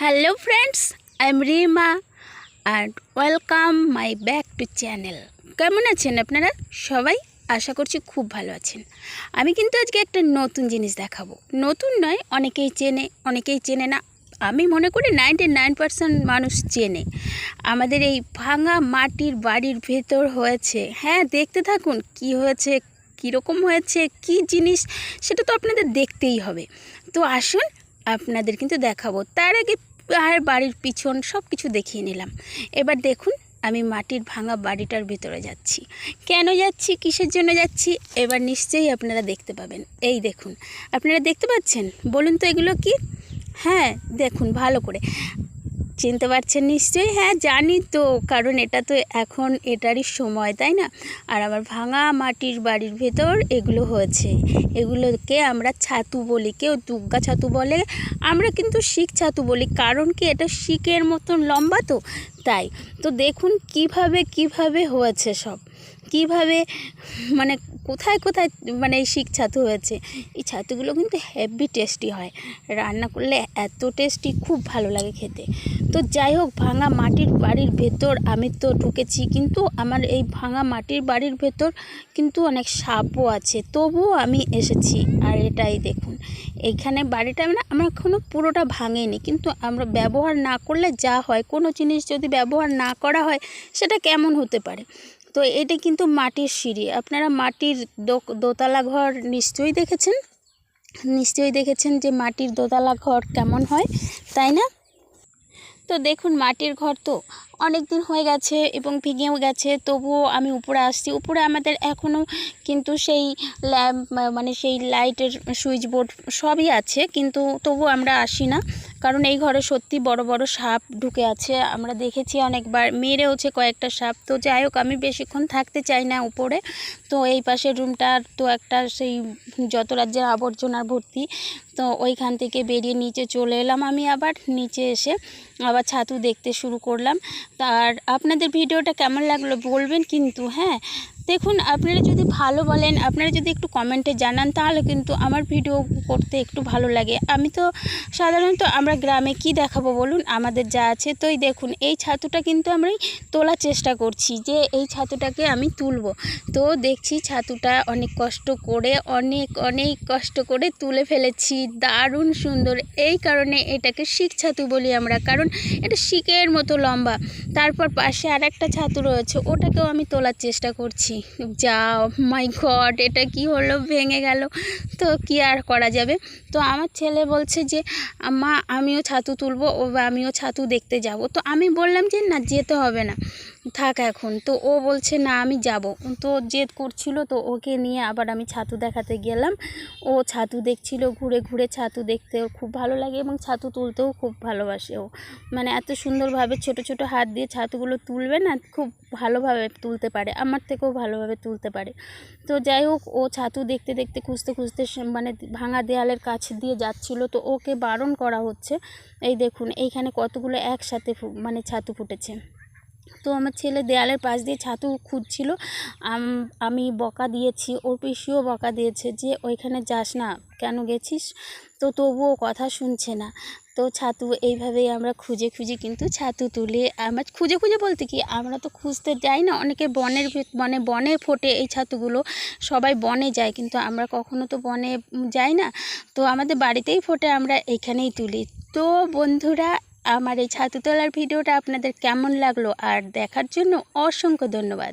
Hello friends I am Rima and welcome my back to channel কেমন আছেন আপনারা? সবাই আশা করছি খুব ভালো আছেন। আমি কিন্তু আজকে একটা নতুন জিনিস দেখাবো। নতুন নয়, অনেকেই চেনে অনেকেই চেনে না। আমি মনে করি নাইনটি নাইন পার্সেন্ট মানুষ চেনে। আমাদের এই ভাঙা মাটির বাড়ির ভেতর হয়েছে। হ্যাঁ দেখতে থাকুন কি হয়েছে, কীরকম হয়েছে, কি জিনিস, সেটা তো আপনাদের দেখতেই হবে। তো আসুন আপনাদের কিন্তু দেখাবো। তার আগে আর বাড়ির পিছন সব কিছু দেখিয়ে নিলাম। এবার দেখুন, আমি মাটির ভাঙা বাড়িটার ভিতরে যাচ্ছি। কেন যাচ্ছি? কিসের জন্য যাচ্ছি? এবার নিশ্চয়ই আপনারা দেখতে পাবেন। এই দেখুন, আপনারা দেখতে পাচ্ছেন? বলুন তো এগুলো কি? হ্যাঁ দেখুন, ভালো করে। চিনতে পারছেন নিশ্চয়ই। হ্যাঁ জানি তো, কারণ এটা তো এখন এটারই সময়, তাই না? আর আমার ভাঙা মাটির বাড়ির ভেতর এগুলো হয়েছে। এগুলোকে আমরা ছাতু বলি, কেউ দুর্গা ছাতু বলে, আমরা কিন্তু শিখ ছাতু বলি, কারণ কি এটা শিখের মতন লম্বা তো, তাই। তো দেখুন কীভাবে কীভাবে হয়েছে সব। কীভাবে মানে কোথায় কোথায় মানে এই শিক ছাতু হয়েছে, এই ছাতুগুলো কিন্তু হেভি টেস্টি হয়। রান্না করলে এত টেস্টি খুব ভালো লাগে খেতে। তো যাই হোক, ভাঙা মাটির বাড়ির ভেতর আমি তো ঢুকেছি, কিন্তু আমার এই ভাঙা মাটির বাড়ির ভেতর কিন্তু অনেক সাপও আছে। তবুও আমি এসেছি, আর এটাই দেখুন। এইখানে বাড়িটা মানে আমার এখনও পুরোটা ভাঙেনি, কিন্তু আমরা ব্যবহার না করলে যা হয়, কোনো জিনিস যদি ব্যবহার না করা হয়, সেটা কেমন হতে পারে? তো এটা কিন্তু মাটির সিঁড়ি। আপনারা মাটির দোতলা ঘর নিশ্চয়ই দেখেছেন? নিশ্চয়ই দেখেছেন যে মাটির দোতলা ঘর কেমন হয়, তাই না? তো দেখুন, মাটির ঘর তো অনেক দিন হয়ে গেছে এবং ভেঙেও গেছে, তবুও আমি উপরে আসছি। উপরে আমাদের এখনও কিন্তু সেই ল্যাম্প মানে সেই লাইটের সুইচ বোর্ড সবই আছে, কিন্তু তবু আমরা আসি না। কারণ এই ঘরে সত্যি বড় বড় সাপ ঢুকে আছে। আমরা দেখেছি অনেকবার, মেরেওছে কয়েকটা সাপ। তো যাই হোক, আমি বেশিক্ষণ থাকতে চাই না উপরে। তো এই পাশের রুমটার তো একটা সেই যত রাজ্যের আবর্জনার ভর্তি, তো ওইখান থেকে বেরিয়ে নিচে চলে এলাম আমি আবার। নিচে এসে আবার ছাতু দেখতে শুরু করলাম। আর আপনাদের ভিডিওটা কেমন লাগল বলবেন কিন্তু হ্যাঁ? দেখুন, আপনারা যদি ভালো বলেন, আপনারা যদি একটু কমেন্টে জানান, তাহলে কিন্তু আমার ভিডিও করতে একটু ভালো লাগে। আমি তো সাধারণত আমরা গ্রামে কি দেখাবো বলুন? আমাদের যা আছে, তোই দেখুন, এই ছাতুটা কিন্তু আমি তোলার চেষ্টা করছি যে এই ছাতুটাকে আমি তুলব। তো দেখছি ছাতুটা অনেক কষ্ট করে, অনেক অনেক কষ্ট করে তুলে ফেলেছি, দারুণ সুন্দর। এই কারণে এটাকে শিখ ছাতু বলি আমরা, কারণ এটা শিকের মতো লম্বা। তারপর পাশে আর একটা ছাতু রয়েছে, ওটাকেও আমি তোলার চেষ্টা করছি। যা মাই গড এটা কি হলো? ভেঙে গেল। তো কি আর করা যাবে? তো আমার ছেলে বলছে যে, মা, আমিও ছাতু তুলবো, ও আমিও ছাতু দেখতে যাব। তো আমি বললাম যে, না, যেতে হবে না। থাক এখন। তো ও বলছে, না, আমি যাব। তো জেদ করছিল, তো ওকে নিয়ে আবার আমি ছাতু দেখাতে গেলাম। ও ছাতু দেখছিল, ঘুরে ঘুরে ছাতু দেখতে ওর খুব ভালো লাগে এবং ছাতু তুলতেও খুব ভালোবাসে ও। মানে এত সুন্দরভাবে ছোট ছোট হাত দিয়ে ছাতুগুলো তুলবে না, খুব ভালোভাবে তুলতে পারে। আমার থেকেও ভালোভাবে তুলতে পারে। তো যাই হোক, ও ছাতু দেখতে দেখতে খুঁজতে খুঁজতে মানে ভাঙা দেয়ালের কাছে দিয়ে যাচ্ছিল। তো ওকে বারণ করা হচ্ছে। এই দেখুন, এইখানে কতগুলো একসাথে মানে ছাতু ফুটেছে। তো আমার ছেলে দেয়ালের পাশ দিয়ে ছাতু খুঁজছিল। আমি বকা দিয়েছি ওর পিসিও বকা দিয়েছে যে, ওইখানে যাস না, কেন গেছিস? তো তবুও কথা শুনছে না। তো ছাতু এইভাবেই আমরা খুঁজে খুঁজে কিন্তু ছাতু তুলে। আমরা খুঁজে খুঁজে বলতে কি, আমরা তো খুঁজতে যাই না, অনেকে বনের মানে বনে ফোটে এই ছাতুগুলো, সবাই বনে যায় কিন্তু আমরা কখনো তো বনে যাই না। তো আমাদের বাড়িতেই ফোটে, আমরা এখানেই তুলি। তো বন্ধুরা আমার এই ছাতু তোলার ভিডিওটা আপনাদের কেমন লাগল আর দেখার জন্য অসংখ্য ধন্যবাদ।